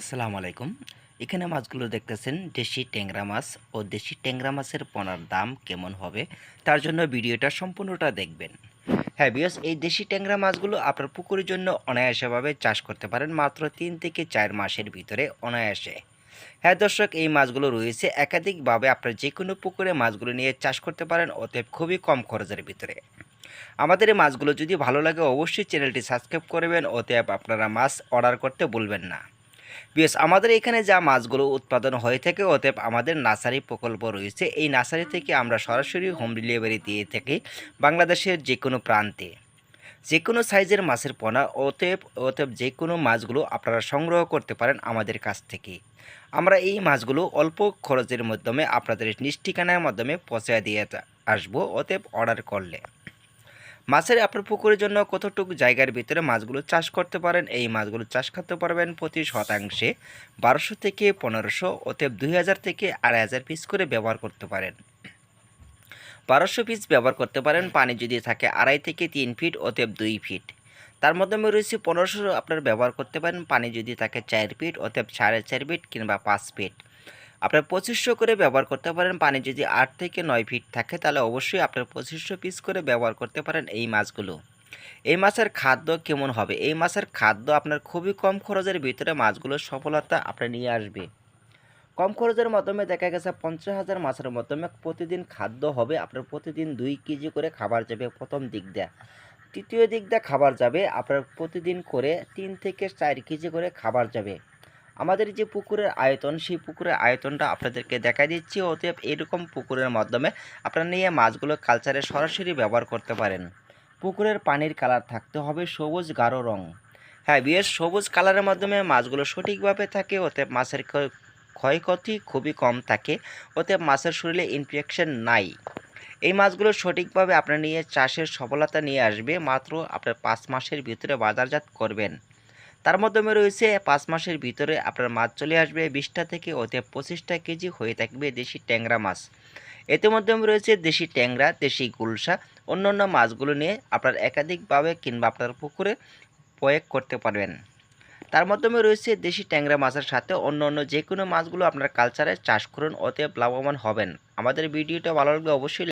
আসসালামু আলাইকুম। এখানে মাছগুলো দেখতেছেন, দেশি ট্যাংরা মাছ ও দেশি ট্যাংরা মাছের পোনার দাম কেমন হবে, তার জন্য ভিডিওটা সম্পূর্ণটা দেখবেন। হ্যাঁ বিয়স এই দেশি ট্যাংরা মাছগুলো আপনার পুকুরের জন্য অনায়াসেভাবে চাষ করতে পারেন মাত্র তিন থেকে চার মাসের ভিতরে অনায়াসে। হ্যাঁ দর্শক, এই মাছগুলো রয়েছে একাধিকভাবে আপনার যে কোনো পুকুরে মাছগুলো নিয়ে চাষ করতে পারেন, অতএব খুবই কম খরচের ভিতরে। আমাদের এই মাছগুলো যদি ভালো লাগে, অবশ্যই চ্যানেলটি সাবস্ক্রাইব করবেন, অতএব আপনারা মাছ অর্ডার করতে ভুলবেন না। বিএস আমাদের এখানে যা মাছগুলো উৎপাদন হয়ে থাকে, অতএব আমাদের নার্সারি প্রকল্প রয়েছে। এই নার্সারি থেকে আমরা সরাসরি হোম ডেলিভারি দিয়ে থাকি বাংলাদেশের যে কোনো প্রান্তে। যে কোনো সাইজের মাছের পোনা, অতএব অতএব যে কোনো মাছগুলো আপনারা সংগ্রহ করতে পারেন আমাদের কাছ থেকে। আমরা এই মাছগুলো অল্প খরচের মাধ্যমে আপনাদের নিজ ঠিকানার মাধ্যমে পৌঁছে দিয়ে আসব, অতএব অর্ডার করলে। মাছের আপনার পুকুরের জন্য কতটুকু জায়গার ভিতরে মাছগুলো চাষ করতে পারেন? এই মাছগুলো চাষ করতে পারবেন প্রতি শতাংশে বারোশো থেকে পনেরোশো অতএব দুই হাজার থেকে আড়াই হাজার পিস করে ব্যবহার করতে পারেন। বারোশো পিস ব্যবহার করতে পারেন, পানি যদি থাকে আড়াই থেকে তিন ফিট অতএব দুই ফিট তার মাধ্যমে রয়েছে পনেরোশো আপনার ব্যবহার করতে পারেন, পানি যদি থাকে চার ফিট অতএব সাড়ে চার ফিট কিংবা পাঁচ ফিট আপনার পঁচিশশো করে ব্যবহার করতে পারেন। পানি যদি আট থেকে নয় ফিট থাকে, তাহলে অবশ্যই আপনার পঁচিশশো পিস করে ব্যবহার করতে পারেন এই মাছগুলো। এই মাছের খাদ্য কেমন হবে? এই মাছের খাদ্য আপনার খুবই কম খরচের ভিতরে মাছগুলোর সফলতা আপনার নিয়ে আসবে। কম খরচের মাধ্যমে দেখা গেছে পঞ্চাশ হাজার মাছের মাধ্যমে প্রতিদিন খাদ্য হবে। আপনার প্রতিদিন দুই কেজি করে খাবার যাবে প্রথম দিক দেয়া। তৃতীয় দিক দিয়ে খাবার যাবে। আপনার প্রতিদিন করে তিন থেকে চার কেজি করে খাবার যাবে। আমাদের যে পুকুরের আয়তন, সেই পুকুরের আয়তনটা আপনাদেরকে দেখা দিচ্ছি। অতএব এরকম পুকুরের মাধ্যমে আপনারা নিয়ে মাছগুলো কালচারে সরাসরি ব্যবহার করতে পারেন। পুকুরের পানির কালার থাকতে হবে সবুজ, গাঢ় রং। হ্যাঁ বিয়ের সবুজ কালারের মাধ্যমে মাছগুলো সঠিকভাবে থাকে, অতএব মাছের ক্ষয়ক্ষতি খুবই কম থাকে, অতএব মাছের শরীরে ইনফেকশন নাই। এই মাছগুলো সঠিকভাবে আপনার নিয়ে চাষের সফলতা নিয়ে আসবে, মাত্র আপনার পাঁচ মাসের ভিতরে বাজারজাত করবেন। তার মাধ্যমে রয়েছে পাঁচ মাসের ভিতরে আপনার মাছ চলে আসবে বিশটা থেকে অতএব পঁচিশটা কেজি হয়ে থাকবে দেশি ট্যাংরা মাছ। এতে মাধ্যমে রয়েছে দেশি ট্যাংরা, দেশি গুলশা, অন্যান্য মাছগুলো নিয়ে আপনার একাধিকভাবে কিংবা আপনার পুকুরে প্রয়োগ করতে পারবেন। তার মাধ্যমে রয়েছে দেশি ট্যাংরা মাছের সাথে অন্য অন্য যে কোনো মাছগুলো আপনার কালচারে চাষ করুন, অতএব লাভবান হবেন। আমাদের ভিডিওটা ভালো লাগলে অবশ্যই